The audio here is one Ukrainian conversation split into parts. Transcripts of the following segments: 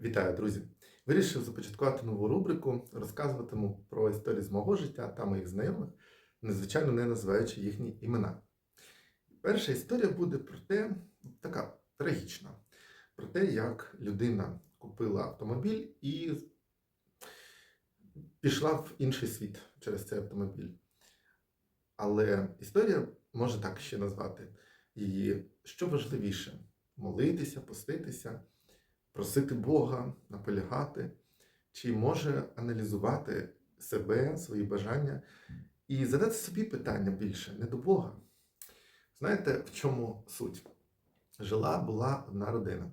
Вітаю, друзі! Вирішив започаткувати нову рубрику, розказуватиму про історії з мого життя та моїх знайомих, незвичайно не називаючи їхні імена. Перша історія буде про те, така трагічна, про те, як людина купила автомобіль і пішла в інший світ через цей автомобіль. Але історія може так ще назвати її, що важливіше молитися, поститися просити Бога, наполягати, чи може аналізувати себе, свої бажання і задати собі питання більше, не до Бога. Знаєте, в чому суть? Жила була одна родина.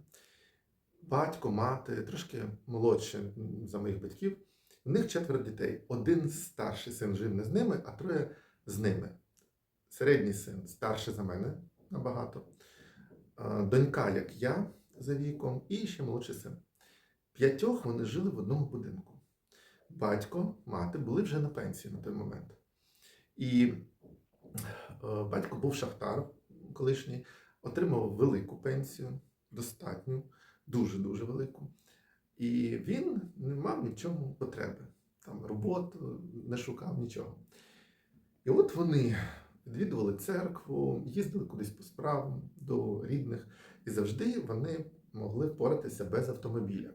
Батько, мати, трошки молодші за моїх батьків. В них четверо дітей. Один старший син жив не з ними, а троє з ними. Середній син старший за мене набагато. Е, Донька, як я, за віком, і ще молодший син. П'ятьох вони жили в одному будинку. Батько, мати були вже на пенсії на той момент. І е, батько був шахтар колишній, отримав велику пенсію, достатню, дуже-дуже велику. І він не мав нічого потреби. Там роботу не шукав нічого. І от вони відвідували церкву, їздили кудись по справам до рідних, і завжди вони могли впоратися без автомобіля.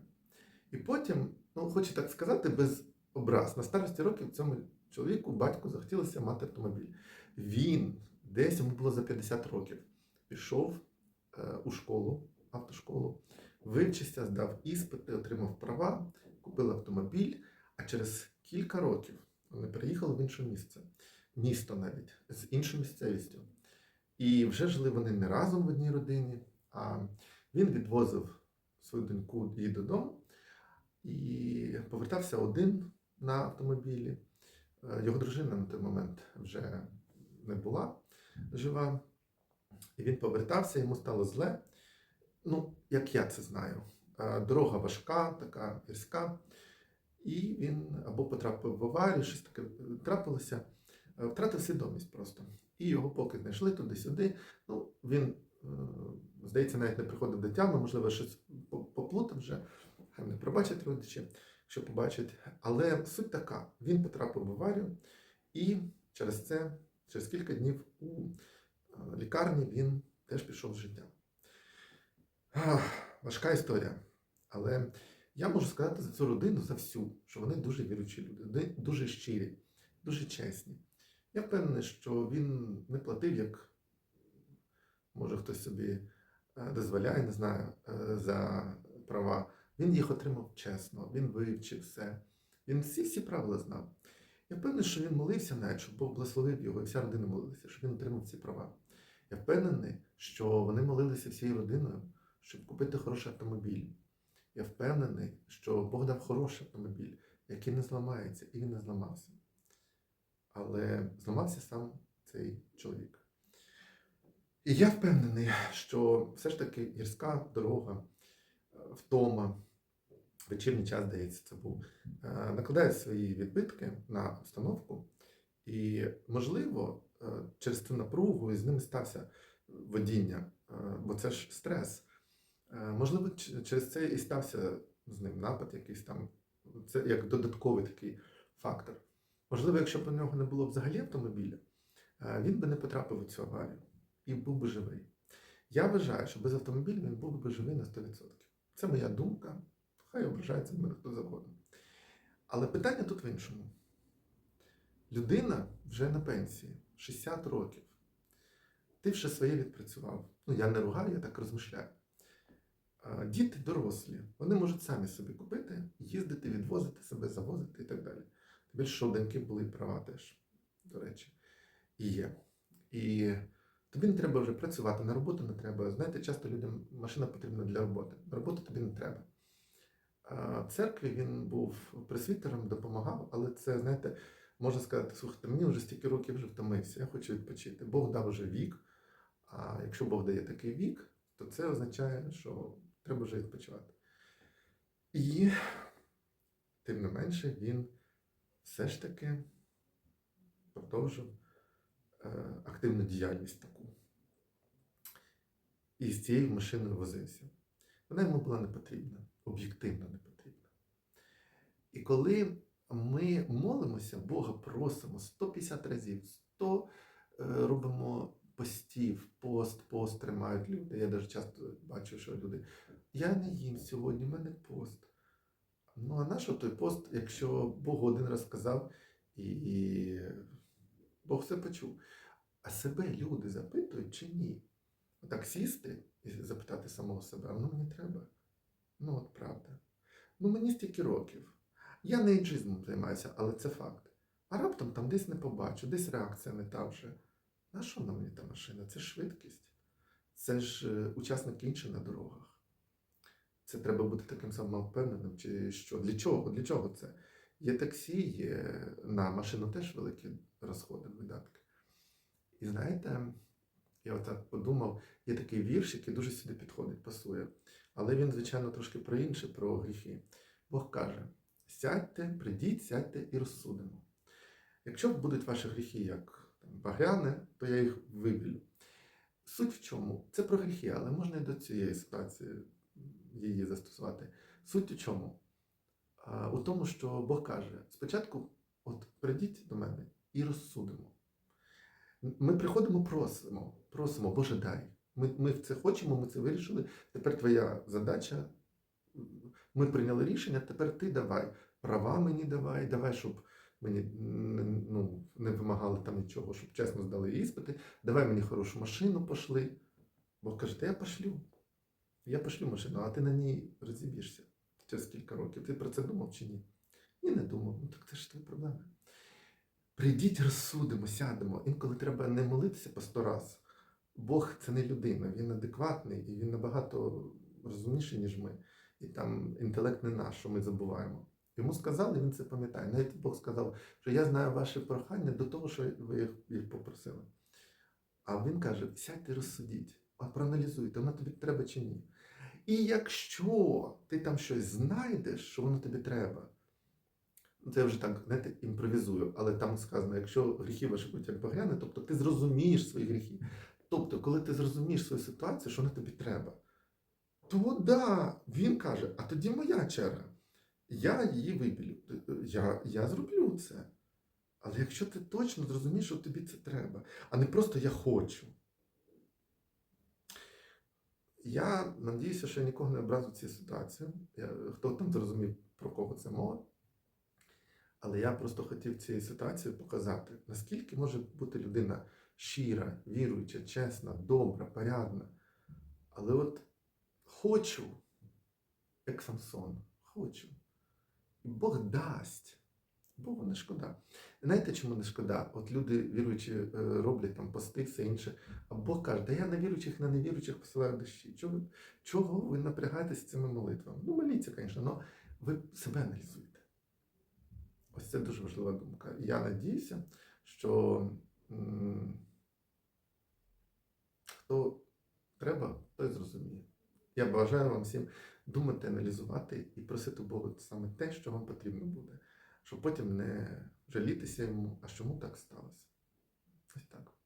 І потім, ну хочу так сказати, без образ. На старості років цьому чоловіку, батьку, захотілося мати автомобіль. Він десь йому було за 50 років. Пішов е, у школу, автошколу, вивчився, здав іспити, отримав права, купив автомобіль, а через кілька років вони переїхали в інше місце місто навіть з іншою місцевістю. І вже жили вони не разом в одній родині, а він відвозив свою доньку її додому і повертався один на автомобілі. Е, Його дружина на той момент вже не була жива. І він повертався, йому стало зле. Ну, як я це знаю. Е, Дорога важка, така гірська. І він або потрапив в аварію, щось таке трапилося е, втратив свідомість просто. І його поки знайшли туди-сюди. Ну, він, е, здається, навіть не приходив до тями, можливо, щось поплутав вже. Хай не пробачать родичі, що побачать. Але суть така: він потрапив в аварію, і через це, через кілька днів у е, лікарні він теж пішов з життя. Важка історія. Але я можу сказати за цю родину, за всю, що вони дуже віручі люди, дуже щирі, дуже чесні. Я впевнений, що він не платив, як може хтось собі е, дозволяє, не знаю, е, за права. Він їх отримав чесно, він вивчив все. Він всі всі правила знав. Я впевнений, що він молився навіть, щоб Бог благословив його, і вся родина молилася, щоб він отримав ці права. Я впевнений, що вони молилися всією родиною, щоб купити хороший автомобіль. Я впевнений, що Бог дав хороший автомобіль, який не зламається, і він не зламався. Але зламався сам цей чоловік. І я впевнений, що все ж таки гірська дорога, е, втома, вечірній час, здається, це був, е, накладає свої відбитки на обстановку. І, можливо, е, через цю напругу з ними стався водіння, бо це ж стрес. Можливо, через це і стався з ним напад якийсь там. Це як додатковий такий фактор. Можливо, якщо б у нього не було взагалі автомобіля, е, він би не потрапив у цю аварію і був би живий. Я вважаю, що без автомобіля він був би живий на 100%. Це моя думка. Хай ображається мене хто завгодно. Але питання тут в іншому. Людина вже на пенсії, 60 років. Ти вже своє відпрацював. Ну, я не ругаю, я так розмишляю. Діти дорослі, вони можуть самі собі купити, їздити, відвозити себе, завозити і так далі. Тим більше, що у були права теж, до речі, і є. І тобі не треба вже працювати, на роботу не треба. Знаєте, часто людям машина потрібна для роботи. На роботу тобі не треба. В церкві він був пресвітером, допомагав, але це, знаєте, можна сказати, слухайте, мені вже стільки років вже втомився, я хочу відпочити. Бог дав вже вік. А якщо Бог дає такий вік, то це означає, що треба вже відпочивати. І тим не менше він все ж таки продовжив е, активну діяльність таку. І з цією машиною возився. Вона йому була не потрібна. об'єктивно не потрібно. І коли ми молимося, Бога просимо 150 разів, 100 е, робимо постів, пост, пост тримають люди. Я навіть часто бачу, що люди. Я не їм сьогодні, в мене пост. Ну, а на що той пост, якщо Бог один раз сказав, і, і Бог все почув. А себе люди запитують чи ні? Так сісти і запитати самого себе, а воно мені треба. Ну, от правда. Ну, мені стільки років. Я не ейджизмом займаюся, але це факт. А раптом там десь не побачу, десь реакція не та вже. На що на мені та машина? Це ж швидкість. Це ж е, учасник інший на дорогах. Це треба бути таким самовпевненим, чи що? Для чого? Для чого це? Є таксі, є на машину теж великі розходи, видатки. І знаєте, я отак подумав, є такий вірш, який дуже сюди підходить, пасує. Але він, звичайно, трошки про інше, про гріхи. Бог каже: сядьте, прийдіть, сядьте і розсудимо. Якщо будуть ваші гріхи як багряне, то я їх вибілю. Суть в чому? Це про гріхи, але можна і до цієї ситуації її застосувати. Суть у чому? У тому, що Бог каже: спочатку, от прийдіть до мене і розсудимо. Ми приходимо, просимо, просимо, Боже, дай. Ми, ми це хочемо, ми це вирішили. Тепер твоя задача. Ми прийняли рішення, тепер ти давай. Права мені давай, давай, щоб мені ну, не вимагали там нічого, щоб чесно здали іспити. Давай мені хорошу машину пошли. Бог каже, я пошлю. Я пошлю машину, а ти на ній розіб'єшся через кілька років. Ти про це думав чи ні? Ні, не думав. Ну так це ж твої проблеми. Прийдіть, розсудимо, сядемо. Інколи треба не молитися по сто раз. Бог це не людина, він адекватний і він набагато розумніший, ніж ми. І там інтелект не наш, що ми забуваємо. Йому сказали, він це пам'ятає. Навіть Бог сказав, що я знаю ваші прохання до того, що ви їх попросили. А він каже: сядьте, розсудіть, а проаналізуйте, воно тобі треба чи ні. І якщо ти там щось знайдеш, що воно тобі треба, ну, це я вже так знаєте, імпровізую, але там сказано, якщо гріхи ваші будуть як багряни, тобто ти зрозумієш свої гріхи. Тобто, коли ти зрозумієш свою ситуацію, що воно тобі треба, то да, він каже, а тоді моя черга. Я її вибілю. Я, я зроблю це. Але якщо ти точно зрозумієш, що тобі це треба, а не просто я хочу. Я надіюся, що я нікого не образу в цій ситуації. Я, хто там зрозумів, про кого це мова. Але я просто хотів цією ситуацією показати, наскільки може бути людина щира, віруюча, чесна, добра, порядна. Але от хочу, як Самсон, хочу. І Бог дасть. Богу не шкода. Знаєте, чому не шкода? От люди віруючі е, роблять там пости, все інше. А Бог каже, да я на віруючих, на невіруючих посилаю дощі. Чого, чого ви напрягаєтесь цими молитвами? Ну, моліться, звісно, але ви себе аналізуєте. Ось це дуже важлива думка. Я надіюся, що хто треба, той зрозуміє. Я бажаю вам всім думати, аналізувати і просити Бога саме те, що вам потрібно буде, щоб потім не жалітися йому, а чому так сталося. Ось так.